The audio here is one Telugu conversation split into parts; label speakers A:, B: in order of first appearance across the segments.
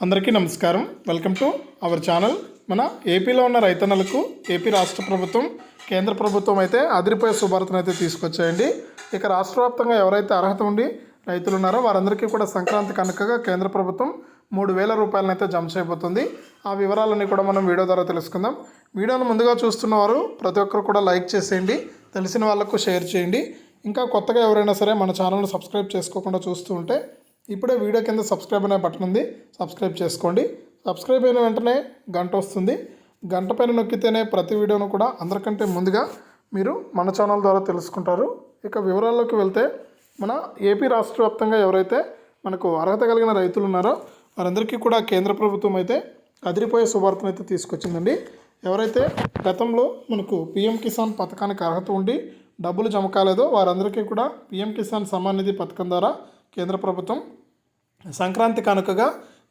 A: అందరికీ నమస్కారం. Welcome to our channel. మన ఏపీలో ఉన్న రైతన్నలకు ఏపీ రాష్ట్ర ప్రభుత్వం కేంద్ర ప్రభుత్వం అయితే అదిరిపోయే శుభార్తను అయితే తీసుకొచ్చాయండి. ఇక రాష్ట్ర వ్యాప్తంగా ఎవరైతే అర్హత ఉండి రైతులు ఉన్నారో వారందరికీ కూడా సంక్రాంతి కనుకగా కేంద్ర ప్రభుత్వం మూడు వేల రూపాయలనైతే జమ చేయబోతుంది. ఆ వివరాలన్నీ కూడా మనం వీడియో ద్వారా తెలుసుకుందాం. వీడియోను ముందుగా చూస్తున్న వారు ప్రతి ఒక్కరు కూడా లైక్ చేసేయండి. తెలిసిన వాళ్ళకు షేర్ చేయండి. ఇంకా కొత్తగా ఎవరైనా సరే మన ఛానల్ను సబ్స్క్రైబ్ చేసుకోకుండా చూస్తూ ఉంటే ఇప్పుడే వీడియో కింద సబ్స్క్రైబ్ అనే బటన్ ఉంది. సబ్స్క్రైబ్ చేసుకోండి. సబ్స్క్రైబ్ అయిన వెంటనే గంట వస్తుంది. గంట పైన నొక్కితేనే ప్రతి వీడియోను కూడా అందరికంటే ముందుగా మీరు మన ఛానల్ ద్వారా తెలుసుకుంటారు. ఇక వివరాల్లోకి వెళ్తే మన ఏపీ రాష్ట్ర వ్యాప్తంగా ఎవరైతే మనకు అర్హత కలిగిన రైతులు ఉన్నారో వారందరికీ కూడా కేంద్ర ప్రభుత్వం అయితే అదిరిపోయే శుభార్తను అయితే తీసుకొచ్చిందండి. ఎవరైతే గతంలో మనకు పిఎం కిసాన్ పథకానికి అర్హత ఉండి డబ్బులు జమ కాలేదో వారందరికీ కూడా పిఎం కిసాన్ సమ్మాన్ నిధి పథకం ద్వారా కేంద్ర ప్రభుత్వం సంక్రాంతి కానుకగా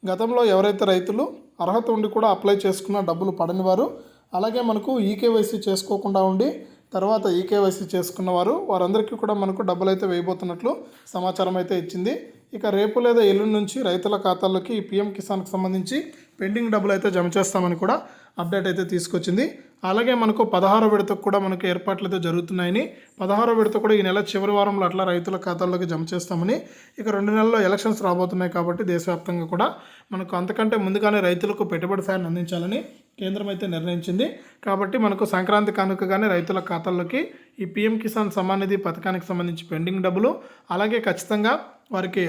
A: గతంలో ఎవరైతే రైతులు అర్హత ఉండి కూడా అప్లై చేసుకున్న డబ్బులు పడని వారు అలాగే మనకు ఈకేవైసీ చేసుకోకుండా ఉండి తర్వాత ఈకేవైసీ చేసుకున్న వారు వారందరికీ కూడా మనకు డబ్బులు అయితే వేయబోతున్నట్లు సమాచారం అయితే ఇచ్చింది. ఇక రేపు లేదా ఎల్లుండి నుంచి రైతుల ఖాతాల్లోకి ఈ పీఎం కిసాన్కి సంబంధించి పెండింగ్ డబ్బులు అయితే జమ చేస్తామని కూడా అప్డేట్ అయితే తీసుకొచ్చింది. అలాగే మనకు పదహారో విడతకు కూడా మనకు ఏర్పాట్లు అయితే జరుగుతున్నాయని పదహారో విడత కూడా ఈ నెల చివరి వారంలో అట్లా రైతుల ఖాతాల్లోకి జమ చేస్తామని ఇక రెండు నెలల్లో ఎలక్షన్స్ రాబోతున్నాయి కాబట్టి దేశవ్యాప్తంగా కూడా మనకు అంతకంటే ముందుగానే రైతులకు పెట్టుబడి సాయాన్ని అందించాలని కేంద్రం అయితే నిర్ణయించింది. కాబట్టి మనకు సంక్రాంతి కానుకగానే రైతుల ఖాతాల్లోకి ఈ పీఎం కిసాన్ సమ్మాన్ నిధి పథకానికి సంబంధించి పెండింగ్ డబ్బులు అలాగే ఖచ్చితంగా వారికి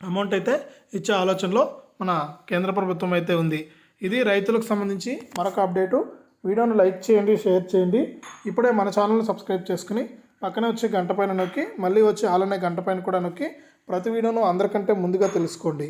A: అమౌంట్ అయితే ఇచ్చే ఆలోచనలో మన కేంద్ర ప్రభుత్వం అయితే ఉంది. ఇది రైతులకు సంబంధించి మరొక అప్డేటు. వీడియోను లైక్ చేయండి షేర్ చేయండి. ఇప్పుడే మన ఛానల్ని సబ్స్క్రైబ్ చేసుకుని పక్కనే వచ్చి గంట పైన నొక్కి మళ్ళీ వచ్చి ఆలనే గంట పైన కూడా నొక్కి ప్రతి వీడియోను అందరికంటే ముందుగా తెలుసుకోండి.